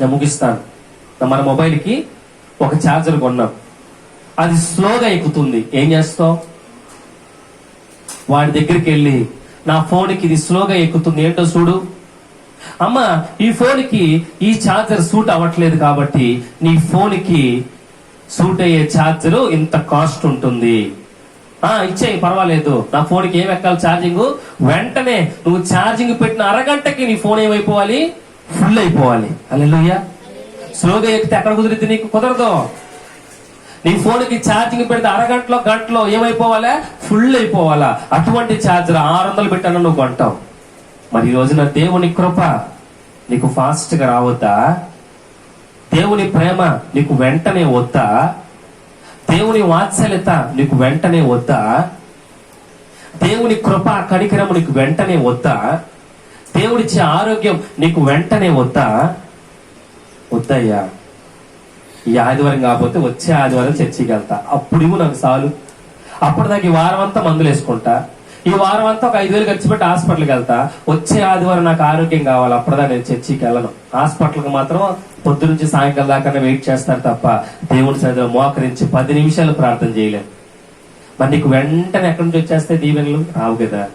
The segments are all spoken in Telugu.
నేను ముగిస్తాను. మన మొబైల్కి ఒక ఛార్జర్ కొన్నాం అది స్లోగా ఎక్కుతుంది. ఏం చేస్తావు? వాడి దగ్గరికి వెళ్ళి నా ఫోన్కి ఇది స్లోగా ఎక్కుతుంది. ఏంటో చూడు. అమ్మా ఈ ఫోన్కి ఈ ఛార్జర్ సూట్ అవ్వట్లేదు కాబట్టి నీ ఫోన్కి సూట్ అయ్యే ఛార్జర్ ఇంత కాస్ట్ ఉంటుంది. ఆ ఇచ్చేయి పర్వాలేదు. నా ఫోన్కి ఏం ఎక్కాలి ఛార్జింగ్ వెంటనే నువ్వు ఛార్జింగ్ పెట్టిన అరగంటకి నీ ఫోన్ ఏమైపోవాలి? ఫుల్ అయిపోవాలి. అల్లెలుయ్యా స్లోగా ఎక్కితే ఎక్కడ కుదిరితే నీకు? కుదరదు. నీ ఫోన్కి ఛార్జింగ్ పెడితే అరగంటలో గంటలో ఏమైపోవాలా? ఫుల్ అయిపోవాలా. అటువంటి ఛార్జర్ ఆరు వందలు పెట్టాను నువ్వు కొంటావు మరి ఈ రోజున దేవుని కృప నీకు ఫాస్ట్గా రావద్దా? దేవుని ప్రేమ నీకు వెంటనే వద్దా? దేవుని వాత్సల్యత నీకు వెంటనే వద్దా? దేవుని కృప కనికరము నీకు వెంటనే వద్దా? దేవుడిచ్చే ఆరోగ్యం నీకు వెంటనే వద్దా? వద్దయ్యా. ఈ ఆదివారం కాకపోతే వచ్చే ఆదివారం చర్చికి వెళ్తా. అప్పుడు ఇవ్వు నాకు చాలు. అప్పటిదాకా ఈ వారం అంతా మందులు వేసుకుంటా. ఈ వారం అంతా ఒక ఐదు వేలు ఖర్చు పెట్టి హాస్పిటల్కి వెళ్తా. వచ్చే ఆదివారం నాకు ఆరోగ్యం కావాలి. అప్పటిదా నేను చర్చికి వెళ్ళను. హాస్పిటల్కి మాత్రం పొద్దు నుంచి సాయంకాలం దాకా వెయిట్ చేస్తారు తప్ప దేవుని సన్నిధిలో మోకరించి పది నిమిషాలు ప్రార్థన చేయలేను. మరి నీకు వెంటనే ఎక్కడి నుంచి వచ్చేస్తే దీవెనలు? రావు కదా.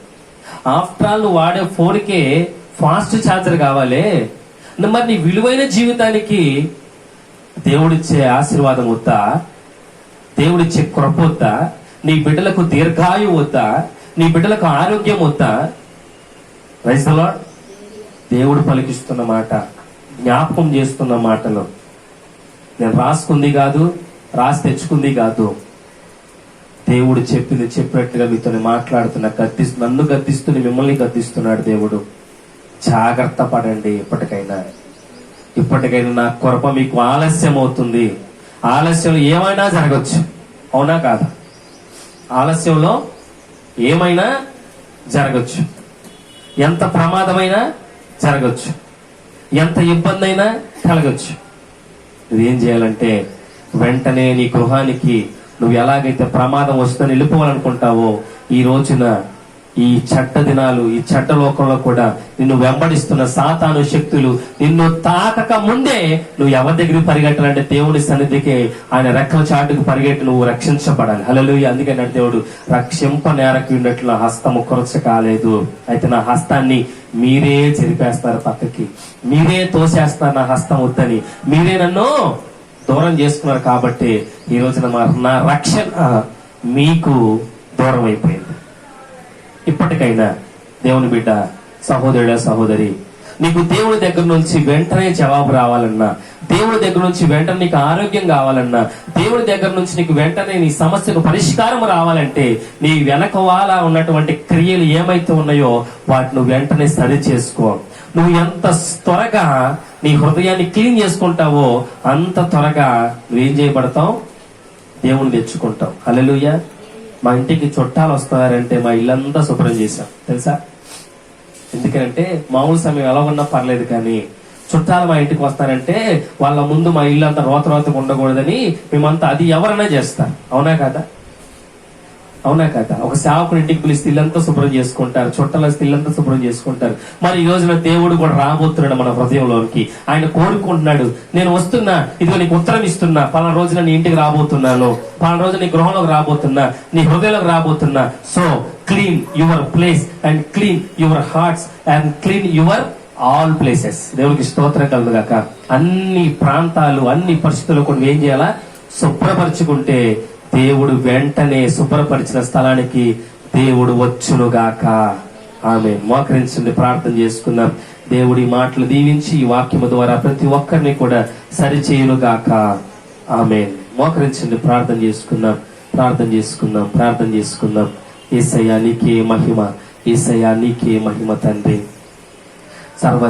ఆఫ్టర్ ఆల్ నువ్వు వాడే ఫోన్కే ఫాస్ట్ ఛార్జర్ కావాలి. మరి నీ విలువైన జీవితానికి దేవుడిచ్చే ఆశీర్వాదం వద్దా? దేవుడిచ్చే కృప వద్దా? నీ బిడ్డలకు దీర్ఘాయు వద్దా? నీ బిడ్డలకు ఆరోగ్యం వద్దా? రైతులో దేవుడు పలికిస్తున్న మాట జ్ఞాపకం చేస్తున్న మాటలు. నేను రాసుకుంది కాదు రాసి తెచ్చుకుంది కాదు. దేవుడు చెప్పింది చెప్పినట్టుగా మీతో మాట్లాడుతున్నా గద్దిస్తు నన్ను గద్దిస్తూనే మిమ్మల్ని గద్దిస్తున్నాడు దేవుడు. జాగ్రత్త పడండి ఇప్పటికైనా ఇప్పటికైనా నా కొరప మీకు ఆలస్యం అవుతుంది ఆలస్యం ఏమైనా జరగచ్చు. అవునా కాదా? ఆలస్యంలో ఏమైనా జరగచ్చు. ఎంత ప్రమాదమైనా జరగచ్చు. ఎంత ఇబ్బంది అయినా కలగచ్చు. నువ్వేం చేయాలంటే వెంటనే నీ గృహానికి నువ్వు ఎలాగైతే ప్రమాదం వస్తుందని వెళ్ళిపోవాలనుకుంటావో ఈ రోజున ఈ చట్ట దినాలు ఈ చట్టలోకంలో లోకంలో కూడా నిన్ను వెంబడిస్తున్న సాతాను శక్తులు నిన్ను తాకక ముందే నువ్వు ఎవరి దగ్గరికి పరిగెట్టాలంటే దేవుని సన్నిధికి ఆయన రెక్కల చాటుకు పరిగెట్టి నువ్వు రక్షించబడాలి. హలో అందుకే నా దేవుడు రక్షింప నేరకు ఉన్నట్లు నా హస్తము కొరచ కాలేదు. అయితే నా హస్తాన్ని మీరే చెరిపేస్తారు పక్కకి. మీరే తోసేస్తారు నా హస్తం వద్దని. మీరే నన్ను దూరం చేసుకున్నారు కాబట్టి ఈ రోజున మా నా రక్షణ మీకు దూరం అయిపోయింది ఇప్పటికైనా దేవుని బిడ్డ సహోదరుడ సహోదరి నీకు దేవుడి దగ్గర నుంచి వెంటనే జవాబు రావాలన్నా దేవుడి దగ్గర నుంచి వెంటనే నీకు ఆరోగ్యం కావాలన్నా దేవుడి దగ్గర నుంచి నీకు వెంటనే నీ సమస్యకు పరిష్కారం రావాలంటే నీ వెనకవాల ఉన్నటువంటి క్రియలు ఏమైతే ఉన్నాయో వాటిని వెంటనే సరి చేసుకో. నువ్వు ఎంత త్వరగా నీ హృదయాన్ని క్లీన్ చేసుకుంటావో అంత త్వరగా నువ్వేం చేయబడతావు? దేవుని తెచ్చుకుంటావు హల్లెలూయా. మా ఇంటికి చుట్టాలు వస్తారంటే మా ఇల్లంతా శుభ్రం చేశాం. తెలుసా? ఎందుకంటే మామూలు సమయం ఎలా ఉన్నా పర్లేదు కానీ చుట్టాలు మా ఇంటికి వస్తారంటే వాళ్ళ ముందు మా ఇల్లు అంత రోత రోతకు ఉండకూడదని మేమంతా అది ఎవరైనా చేస్తారు. అవునా కదా? అవునా కదా ఒక సేవకుని ఇంటికి పిలిస్తే ఇల్లంతా శుభ్రం చేసుకుంటారు చుట్టాల ఇల్లంతా శుభ్రం చేసుకుంటారు. మరి ఈ రోజున దేవుడు కూడా రాబోతున్నాడు మన హృదయంలోనికి. ఆయన కోరుకుంటున్నాడు నేను వస్తున్నా ఇదిగో నీకు ఉత్తరం ఇస్తున్నా పలానా రోజున నీ ఇంటికి రాబోతున్నాను పలానా రోజు నీ గృహంలోకి రాబోతున్నా నీ హృదయంలోకి రాబోతున్నా. So clean your place and clean your hearts and clean your all places. దేవునికి స్తోత్రం కలుగుగాక అన్ని ప్రాంతాలు అన్ని పరిస్థితులు కొన్ని ఏం చేయాలా? శుభ్రపరచుకుంటే దేవుడు వెంటనే శుభ్రపరిచిన స్థలానికి దేవుడు వచ్చునుగాక. ఆమె మోకరించండి ప్రార్థన చేసుకున్నాం దేవుడి మాటలు దీవించి ఈ వాక్యము ద్వారా ప్రతి ఒక్కరిని కూడా సరిచేయునుగాక. ఆమె మోకరించండి ప్రార్థన చేసుకున్నాం ప్రార్థన చేసుకుందాం ప్రార్థన చేసుకుందాం ఏసయ్యా నీకే మహిమ. ఏసయ్యా నీకే మహిమ తండ్రి. సర్వ